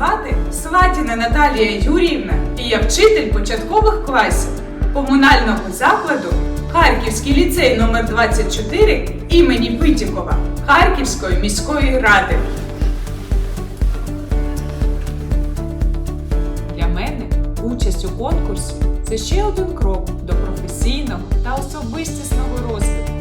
звана Наталія Юріївна і я вчитель початкових класів комунального закладу Харківський ліцей номер 24 імені Питікова Харківської міської ради. Для мене участь у конкурсі це ще один крок до професійного та особистісного розвитку,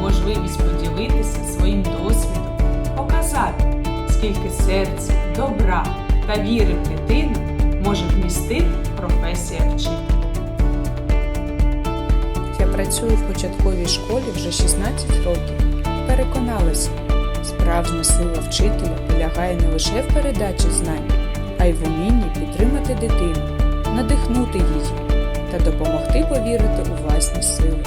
можливість поділитися своїм досвідом, показати, скільки серця, добра та віри в дитину може вмістити професія вчителя. Я працюю в початковій школі вже 16 років. Переконалася, справжня сила вчителя полягає не лише в передачі знань, а й в умінні підтримати дитину, надихнути її та допомогти повірити у власні сили.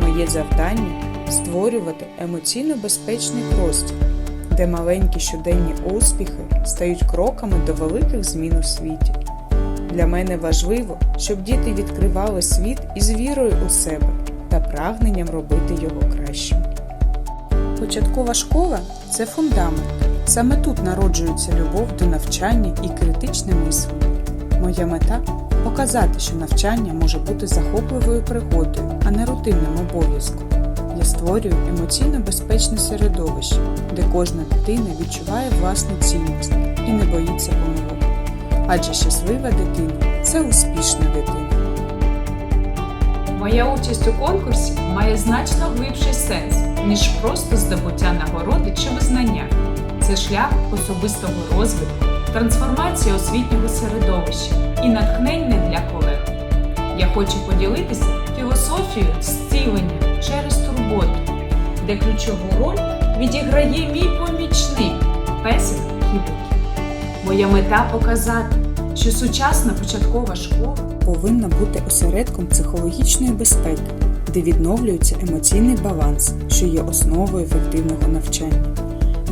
Моє завдання створювати емоційно безпечний простір, де маленькі щоденні успіхи стають кроками до великих змін у світі. Для мене важливо, щоб діти відкривали світ із вірою у себе та прагненням робити його кращим. Початкова школа це фундамент. Саме тут народжується любов до навчання і критичне мислення. Моя мета показати, що навчання може бути захопливою пригодою, а не рутинним обов'язком. Створюю емоційно безпечне середовище, де кожна дитина відчуває власну цінність і не боїться помилок. Адже щаслива дитина це успішна дитина. Моя участь у конкурсі має значно глибший сенс, ніж просто здобуття нагороди чи визнання. Це шлях особистого розвитку, трансформація освітнього середовища і натхнення для колег. Я хочу поділитися філософією зцілення через турботу, де ключову роль відіграє мій помічник песик Хібукі. Моя мета показати, що сучасна початкова школа повинна бути осередком психологічної безпеки, де відновлюється емоційний баланс, що є основою ефективного навчання.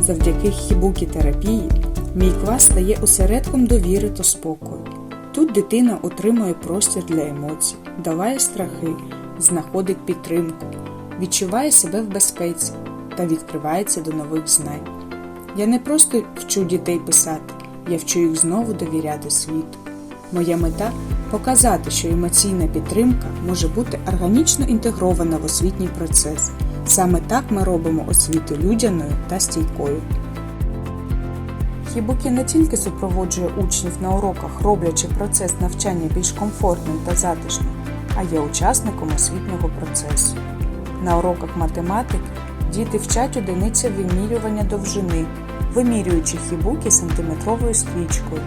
Завдяки хібукі терапії мій клас стає осередком довіри та спокою. Тут дитина отримує простір для емоцій, долає страхи, знаходить підтримку, відчуває себе в безпеці та відкривається до нових знань. Я не просто вчу дітей писати, я вчу їх знову довіряти світу. Моя мета показати, що емоційна підтримка може бути органічно інтегрована в освітній процес. Саме так ми робимо освіту людяною та стійкою. Хібукі не тільки супроводжує учнів на уроках, роблячи процес навчання більш комфортним та затишним, а є учасником освітнього процесу. На уроках математики діти вчать одиниця вимірювання довжини, вимірюючи хібуки сантиметровою стрічкою,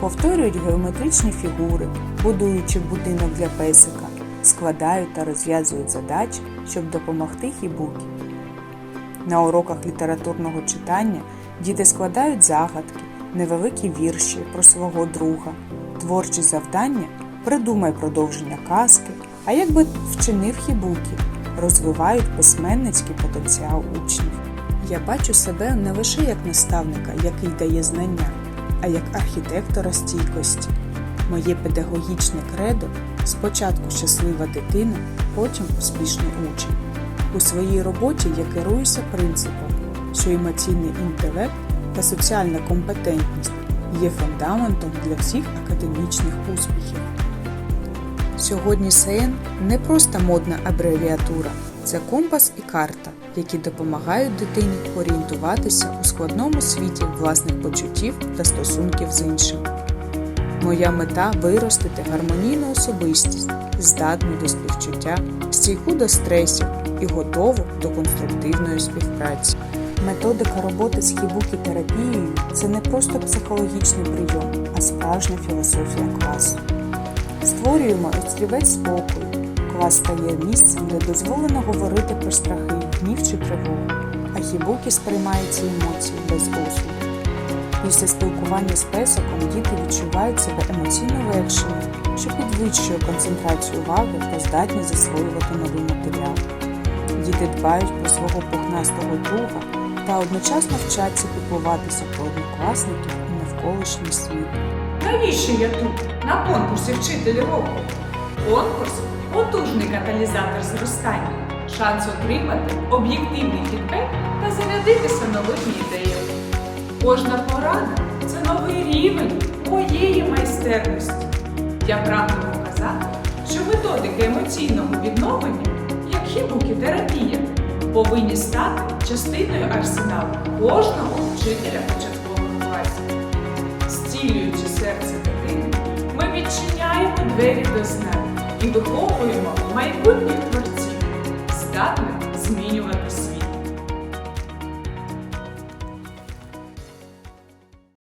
повторюють геометричні фігури, будуючи будинок для песика, складають та розв'язують задачі, щоб допомогти хібукі. На уроках літературного читання діти складають загадки, невеликі вірші про свого друга, творчі завдання придумай продовження казки, а як би вчинив хібукі, розвивають письменницький потенціал учнів. Я бачу себе не лише як наставника, який дає знання, а як архітектора стійкості. Моє педагогічне кредо спочатку щаслива дитина, потім успішний учень. У своїй роботі я керуюся принципом, що емоційний інтелект та соціальна компетентність є фундаментом для всіх академічних успіхів. Сьогодні СН не просто модна абревіатура, це компас і карта, які допомагають дитині орієнтуватися у складному світі власних почуттів та стосунків з іншим. Моя мета виростити гармонійну особистість, здатну до співчуття, стійку до стресів і готову до конструктивної співпраці. Методика роботи з хібукі-терапією – це не просто психологічний прийом, а справжня філософія класу. Створюємо острівець спокою. Клас стає місцем, де дозволено говорити про страхи, гнів чи тривогу, а хібукі сприймає ці емоції без осуду. Після спілкування з песиком діти відчувають себе емоційно легшими, що підвищує концентрацію уваги та здатність засвоювати новий матеріал. Діти дбають про свого пухнастого друга та одночасно вчаться піклуватися про однокласників і навколишній світ. Навіщо я тут? На конкурсі вчитель року. Конкурс потужний каталізатор зростання, шанс отримати об'єктивний фідбек та зарядитися новими ідеями. Кожна порада це новий рівень моєї майстерності. Я прагну показати, що методики емоційного відновлення, як хімокітерапія, повинні стати частиною арсеналу кожного вчителя класів. Зцілюючи серце дитини, ми відчиняємо двері до знань і виховуємо майбутніх творців, здатних змінювати світ.